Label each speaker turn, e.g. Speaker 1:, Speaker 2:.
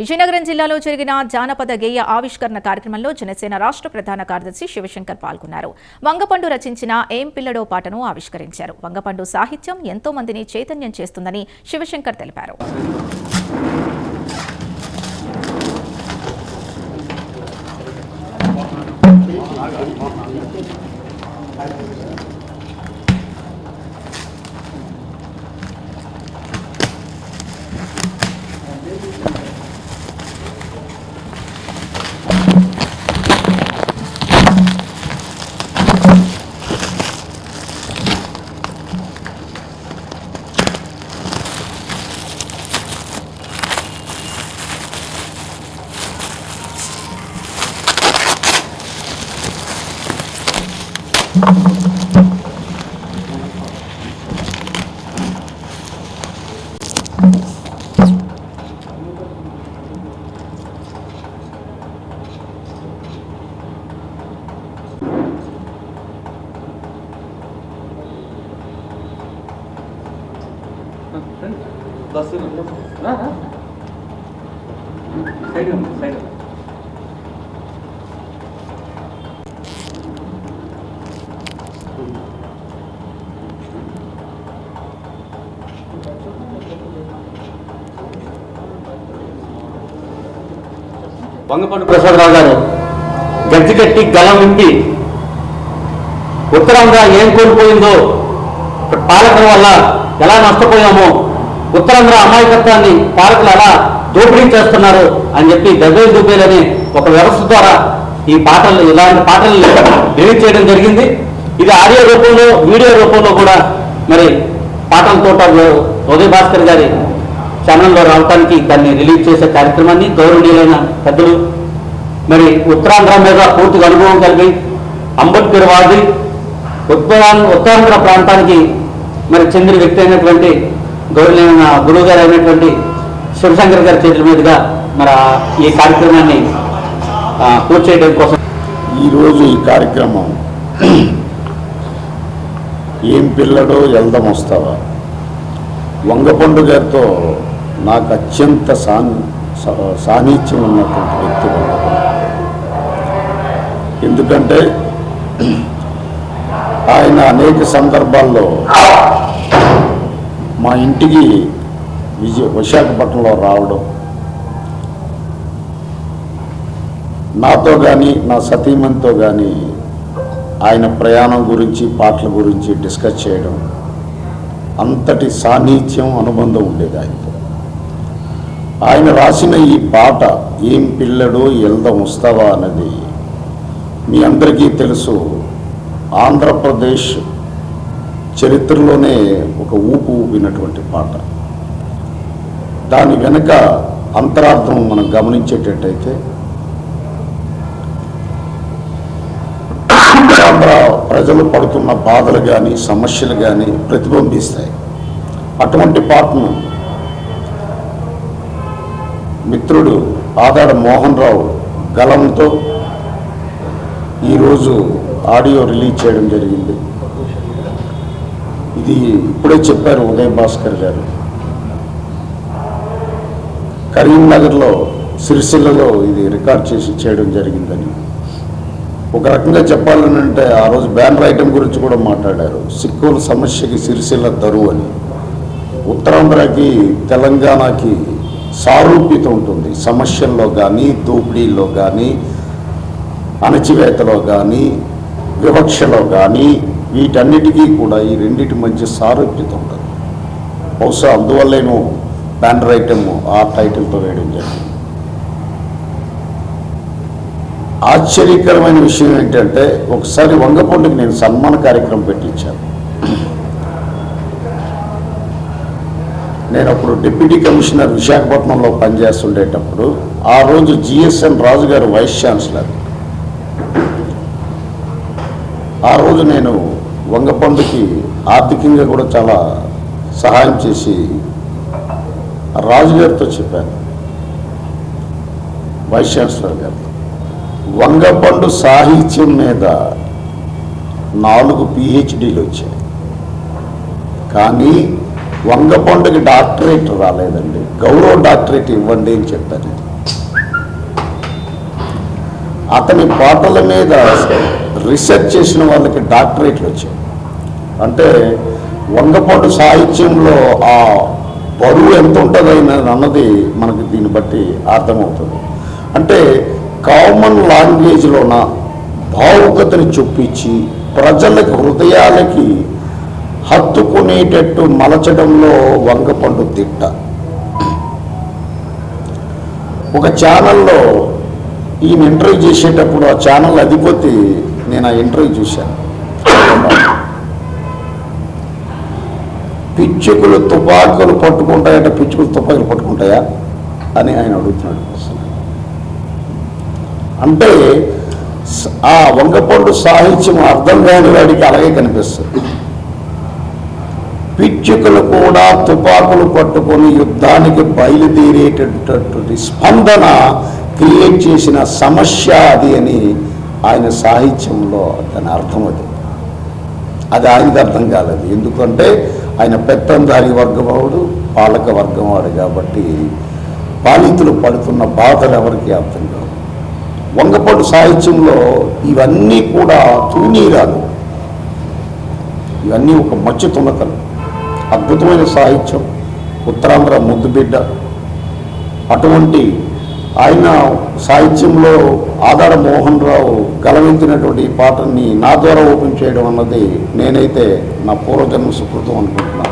Speaker 1: విజయనగరం జిల్లాలో జరిగిన జానపద గేయ ఆవిష్కరణ కార్యక్రమంలో జనసేన రాష్ట్ర ప్రధాన కార్యదర్శి శివశంకర్ పాల్గొన్నారు. వంగపండు రచించిన ఏం పిల్లడో పాటను ఆవిష్కరించారు. వంగపండు సాహిత్యం ఎంతో మందిని చైతన్యం చేస్తుందని శివశంకర్ తెలిపారు.
Speaker 2: ಬಸ್ಸು ಹಾಂ ಹಾಂ ಸೈಡ್ ಸೈಡ್ వంగపండు ప్రసాదరావు గారు గజ్జి కట్టి గలం విప్పి ఉత్తరాంధ్ర ఏం కోల్పోయిందో పాలకుల వల్ల ఎలా నష్టపోయామో ఉత్తరాంధ్ర అమాయకత్వాన్ని పాలకులు ఎలా దోపిడీ చేస్తున్నారు అని చెప్పి దవేలు దుబ్బేలని ఒక వ్యవస్థ ద్వారా ఈ పాటలు ఇలాంటి పాటలు రిలీజ్ చేయడం జరిగింది. ఇది ఆడియో రూపంలో వీడియో రూపంలో కూడా మరి పాటలతో తోట భాస్కర్ గారి ఛానల్లో రావడానికి దాన్ని రిలీజ్ చేసే కార్యక్రమాన్ని గౌరవనీయులైన పెద్దలు మరి ఉత్తరాంధ్ర మీద పూర్తిగా అనుభవం కలిగి అంబేద్కర్ వాది ఉత్తరాంధ్ర ఉత్తరాంధ్ర ప్రాంతానికి మరి చెందిన వ్యక్తి అయినటువంటి గౌరవనీయమైన గురువు గారు అయినటువంటి శివశంకర్ గారి చేతుల మీదుగా మరి ఈ కార్యక్రమాన్ని పూర్తి చేయడం కోసం.
Speaker 3: ఈరోజు ఈ కార్యక్రమం ఏం పిల్లడో వెళ్దాం వస్తావా? వంగపండు గారితో నాకు అత్యంత సాన్ సా- సాన్నిధ్యం ఉన్నటువంటి వ్యక్తి ఎందుకంటే ఆయన అనేక సందర్భాల్లో మా ఇంటికి విజయ విశాఖపట్నంలో రావడం నాతో కానీ నా సతీమణితో కానీ ఆయన ప్రయాణం గురించి పాటల గురించి డిస్కస్ చేయడం అంతటి సాన్నిధ్యం అనుబంధం ఉండేది ఆయనతో ఆయన రాసిన ఈ పాట ఏం పిల్లడు ఎల్ద ముస్తవా అన్నది మీ అందరికీ తెలుసు. ఆంధ్రప్రదేశ్ చరిత్రలోనే ఒక ఊపు ఊపినటువంటి పాట. దాని వెనుక అంతరార్థం మనం గమనించేటట్టయితే ఆంధ్ర ప్రజలు పడుతున్న బాధలు కానీ సమస్యలు కానీ ప్రతిబింబిస్తాయి. అటువంటి పాటను మిత్రుడు ఆదాడ మోహన్ రావు గలంతో ఈరోజు ఆడియో రిలీజ్ చేయడం జరిగింది. ఇది ఇప్పుడే చెప్పారు ఉదయ్ భాస్కర్ గారు. కరీంనగర్లో సిరిసిల్లలో ఇది రికార్డ్ చేసి చేయడం జరిగిందని. ఒక రకంగా చెప్పాలని అంటే ఆ రోజు బ్యాన్ రాయటం గురించి కూడా మాట్లాడారు. సిక్కుల సమస్యకి సిరిసిల్ల తరువు అని. ఉత్తరాంధ్రకి తెలంగాణకి సారూప్యత ఉంటుంది. సమస్యల్లో కానీ దోపిడీల్లో కానీ అణచివేతలో కానీ వివక్షలో కానీ వీటన్నిటికీ కూడా ఈ రెండిటి మధ్య సారూప్యత ఉంటుంది. బహుశా అందువల్లేను బ్యానర్ ఐటమ్ ఆ టైటిల్తో వేయడం జరిగింది. ఆశ్చర్యకరమైన విషయం ఏంటంటే ఒకసారి వంగపొండికి నేను సన్మాన కార్యక్రమం పెట్టించాను. నేను అప్పుడు డిప్యూటీ కమిషనర్ విశాఖపట్నంలో పనిచేస్తుండేటప్పుడు ఆ రోజు జిఎస్ఎన్ రాజు గారు వైస్ ఛాన్సలర్. ఆ రోజు నేను వంగపండుకి ఆర్థికంగా కూడా చాలా సహాయం చేసి రాజుగారితో చెప్పాను. వైస్ ఛాన్సలర్ గారు వంగపండు సాహిత్యం మీద నాలుగు పిహెచ్డీలు వచ్చాయి. కానీ వంగపండుకి డాక్టరేట్ రాలేదండి. గౌరవ డాక్టరేట్ ఇవ్వండి అని చెప్పాను. అతని పాటల మీద రీసెర్చ్ చేసిన వాళ్ళకి డాక్టరేట్లు వచ్చాయి. అంటే వంగపొండు సాహిత్యంలో ఆ బరువు ఎంత ఉంటుంది అన్నది మనకి దీన్ని బట్టి అర్థమవుతుంది. అంటే కామన్ లాంగ్వేజ్లోన భావుకతని చొప్పించి ప్రజలకి హృదయాలకి హత్తుకునేటట్టు మలచడంలో వంగపండు తిట్ట. ఒక ఛానల్లో ఈయన ఇంటర్వ్యూ చేసేటప్పుడు ఆ ఛానల్ అధిపతి నేను ఆ ఇంటర్వ్యూ చూశాను. పిచ్చుకులు తుపాకులు పట్టుకుంటాయంటే పిచ్చుకులు తుపాకులు పట్టుకుంటాయా అని ఆయన అడుగుతున్నాడు. అంటే ఆ వంగపండు సాహిత్యం అర్థం కాని వాడికి అలాగే కనిపిస్తుంది. పిచ్చుకలు కూడా తుపాకులు పట్టుకొని యుద్ధానికి బయలుదేరేటటువంటి స్పందన క్రియేట్ చేసిన సమస్య అది అని ఆయన సాహిత్యంలో దాని అర్థం అది. అది ఆయనకు అర్థం కాలేదు. ఎందుకంటే ఆయన పెత్తందారి వర్గవాడు పాలక వర్గం వాడు కాబట్టి పాలితులు పడుతున్న బాధలు ఎవరికి అర్థం కాదు వంగపాడు సాహిత్యంలో ఇవన్నీ కూడా తూనీరాలు. ఇవన్నీ ఒక మచ్చు తునకలు అద్భుతమైన సాహిత్యం. ఉత్తరాంధ్ర ముద్దుబిడ్డ అటువంటి ఆయన సాహిత్యంలో ఆదాడ మోహన్ రావు గలవించినటువంటి ఈ పాటని నా ద్వారా ఓపెన్ చేయడం అన్నది నేనైతే నా పూర్వజన్మ సుకృతం అనుకుంటున్నాను.